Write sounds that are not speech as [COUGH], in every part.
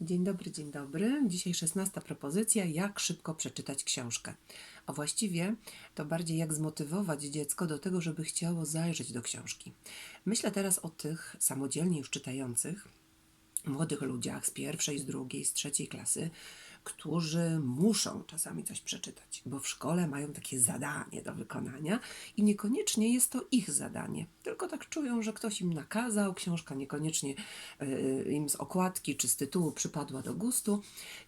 Dzień dobry, dzień dobry. Dzisiaj szesnasta propozycja, jak szybko przeczytać książkę. A właściwie to bardziej jak zmotywować dziecko do tego, żeby chciało zajrzeć do książki. Myślę teraz o tych samodzielnie już czytających młodych ludziach z pierwszej, z drugiej, z trzeciej klasy, którzy muszą czasami coś przeczytać, bo w szkole mają takie zadanie do wykonania i niekoniecznie jest to ich zadanie, tylko tak czują, że ktoś im nakazał, książka niekoniecznie y, im z okładki czy z tytułu przypadła do gustu.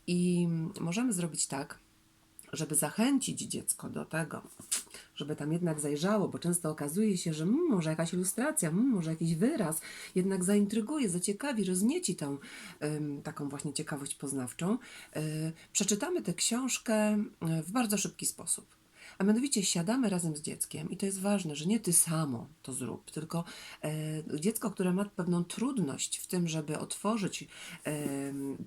I możemy zrobić tak, żeby zachęcić dziecko do tego, żeby tam jednak zajrzało, bo często okazuje się, że mm, może jakaś ilustracja, mm, może jakiś wyraz jednak zaintryguje, zaciekawi, roznieci tą ym, taką właśnie ciekawość poznawczą. Yy, przeczytamy tę książkę y, w bardzo szybki sposób. A mianowicie siadamy razem z dzieckiem i to jest ważne, że nie ty samo to zrób, tylko e, dziecko, które ma pewną trudność w tym, żeby otworzyć e,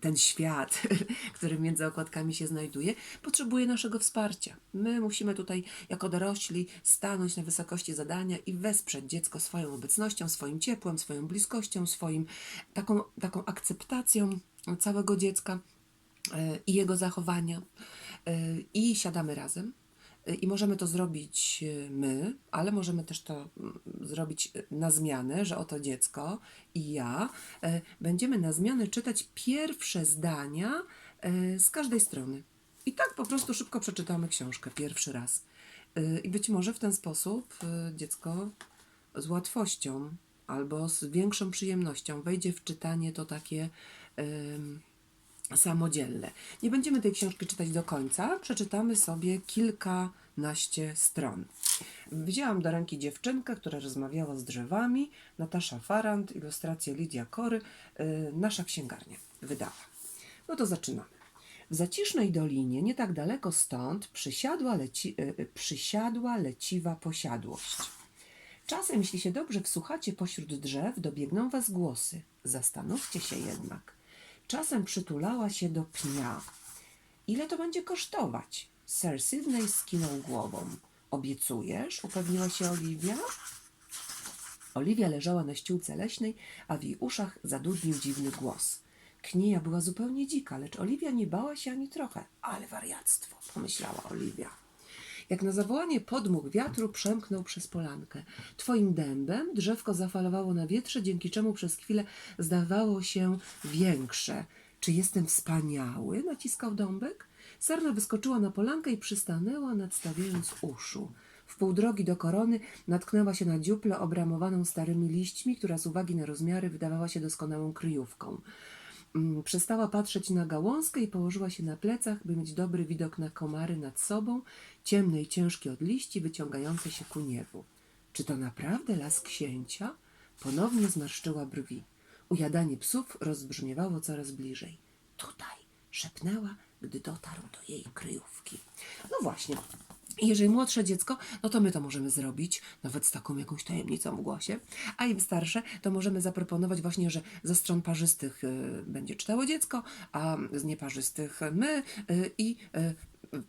ten świat, [LAUGHS] który między okładkami się znajduje, potrzebuje naszego wsparcia. My musimy tutaj jako dorośli stanąć na wysokości zadania i wesprzeć dziecko swoją obecnością, swoim ciepłem, swoją bliskością, swoim taką, taką akceptacją całego dziecka e, i jego zachowania. E, I siadamy razem. E, I możemy to zrobić e, my, ale możemy też to mm, zrobić e, na zmianę, że oto dziecko i ja będziemy na zmianę czytać pierwsze zdania z każdej strony. I tak po prostu szybko przeczytamy książkę pierwszy raz. I być może w ten sposób dziecko z łatwością albo z większą przyjemnością wejdzie w czytanie to takie. em, samodzielne. Nie będziemy tej książki czytać do końca, przeczytamy sobie kilkanaście stron. Wzięłam do ręki dziewczynkę, która rozmawiała z drzewami, Natasza Farant, ilustracje Lidia Kory, yy, nasza księgarnia wydała. No to zaczynamy. W zacisznej dolinie, nie tak daleko stąd, przysiadła, leci, yy, przysiadła leciwa posiadłość. Czasem, jeśli się dobrze wsłuchacie pośród drzew, dobiegną was głosy. Zastanówcie się jednak. Czasem przytulała się do pnia. Ile to będzie kosztować? Sir Sydney skinął głową. Obiecujesz? upewniła się Oliwia. Oliwia leżała na ściółce leśnej, a w jej uszach zadudnił dziwny głos. Knieja była zupełnie dzika, lecz Oliwia nie bała się ani trochę. Ale wariactwo, pomyślała Oliwia. Jak na zawołanie podmuch wiatru przemknął przez polankę. Twoim dębem drzewko zafalowało na wietrze, dzięki czemu przez chwilę zdawało się większe. Czy jestem wspaniały? naciskał dąbek. Sarna wyskoczyła na polankę i przystanęła, nadstawiając uszu. W pół drogi do korony natknęła się na dziuplę obramowaną starymi liśćmi, która z uwagi na rozmiary wydawała się doskonałą kryjówką. Mm, Przestała patrzeć na gałązkę i położyła się na plecach, by mieć dobry widok na komary nad sobą, ciemne i ciężkie od liści, wyciągające się ku niebu. Czy to naprawdę las księcia? Ponownie zmarszczyła brwi. Ujadanie psów rozbrzmiewało coraz bliżej. Tutaj, szepnęła, gdy dotarł do jej kryjówki. No właśnie. Jeżeli młodsze dziecko, no to my to możemy zrobić, nawet z taką jakąś tajemnicą w głosie. A im starsze, to możemy zaproponować właśnie, że ze stron parzystych y, będzie czytało dziecko, a z nieparzystych my y, i y,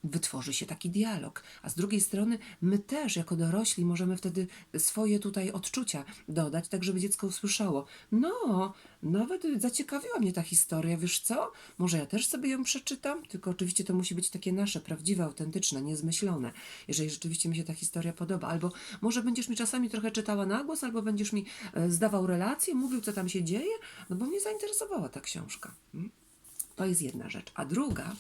wytworzy się taki dialog. A z drugiej strony my też jako dorośli możemy wtedy swoje tutaj odczucia dodać, tak żeby dziecko usłyszało. No, nawet zaciekawiła mnie ta historia, wiesz co? Może ja też sobie ją przeczytam? Tylko oczywiście to musi być takie nasze, prawdziwe, autentyczne, niezmyślone. Jeżeli rzeczywiście mi się ta historia podoba. Albo może będziesz mi czasami trochę czytała na głos, albo będziesz mi e, zdawał relacje, mówił, co tam się dzieje, no bo mnie zainteresowała ta książka. To jest jedna rzecz. A druga,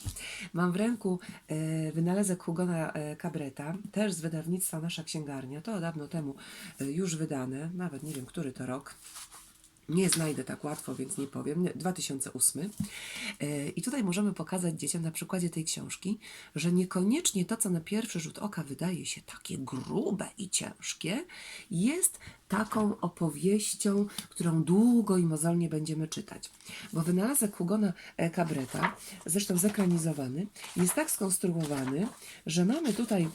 mam w ręku e, wynalazek Hugona e, Cabreta, też z wydawnictwa Nasza Księgarnia. To dawno temu e, już wydane, nawet nie wiem, który to rok. Nie znajdę tak łatwo, więc nie powiem. 2008. E, I tutaj możemy pokazać dzieciom na przykładzie tej książki, że niekoniecznie to, co na pierwszy rzut oka wydaje się takie grube i ciężkie, jest taką opowieścią, którą długo i mozolnie będziemy czytać. Bo wynalazek Hugona e, Cabreta, zresztą zekranizowany, jest tak skonstruowany, że mamy tutaj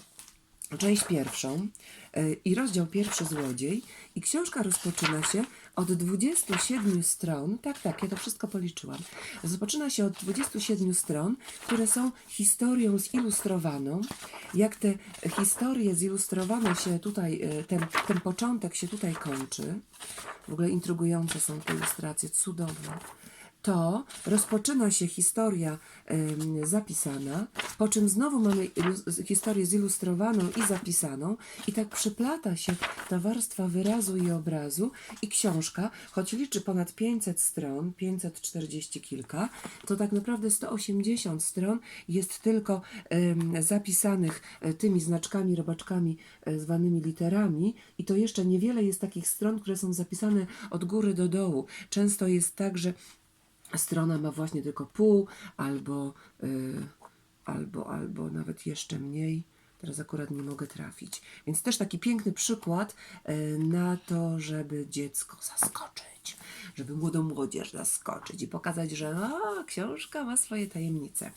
część pierwszą e, i rozdział pierwszy Złodziej. I książka rozpoczyna się od 27 stron, tak, tak, ja to wszystko policzyłam, rozpoczyna się od 27 stron, które są historią zilustrowaną, jak te historie zilustrowane się tutaj, e, ten, ten początek się tutaj kończy, w ogóle intrygujące są te ilustracje, cudowne, to rozpoczyna się historia zapisana, po czym znowu mamy historię zilustrowaną i zapisaną i tak przyplata się ta warstwa wyrazu i obrazu i książka, choć liczy ponad 500 stron, 540 kilka, to tak naprawdę 180 stron jest tylko zapisanych e, tymi znaczkami, robaczkami e, zwanymi literami i to jeszcze niewiele jest takich stron, które są zapisane od góry do dołu. Często jest tak, że strona ma właśnie tylko pół albo, y, albo, albo nawet jeszcze mniej. Teraz akurat nie mogę trafić. Więc też taki piękny przykład y, na to, żeby dziecko zaskoczyć, żeby młodą młodzież zaskoczyć i pokazać, że książka ma swoje tajemnice.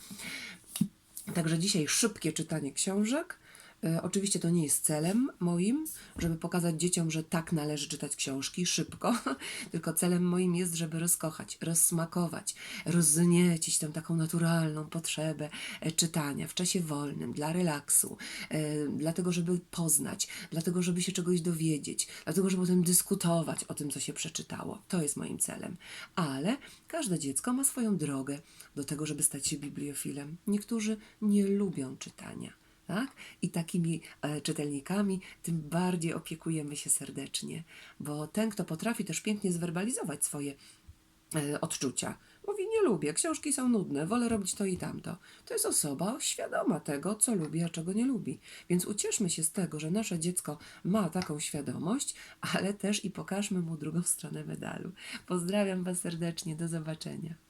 Także dzisiaj szybkie czytanie książek. E, Oczywiście to nie jest celem moim, żeby pokazać dzieciom, że tak należy czytać książki szybko, [LAUGHS] tylko celem moim jest, żeby rozkochać, rozsmakować, rozniecić tą taką naturalną potrzebę e, czytania w czasie wolnym, dla relaksu, e, dlatego, żeby poznać, dlatego, żeby się czegoś dowiedzieć, dlatego, żeby potem dyskutować o tym, co się przeczytało. To jest moim celem. Ale każde dziecko ma swoją drogę do tego, żeby stać się bibliofilem. Niektórzy nie lubią czytania. Tak? I takimi e, czytelnikami tym bardziej opiekujemy się serdecznie, bo ten, kto potrafi też pięknie zwerbalizować swoje e, odczucia, mówi: Nie lubię, książki są nudne, wolę robić to i tamto. To jest osoba świadoma tego, co lubi, a czego nie lubi. Więc ucieszmy się z tego, że nasze dziecko ma taką świadomość, ale też i pokażmy mu drugą stronę medalu. Pozdrawiam Was serdecznie, do zobaczenia.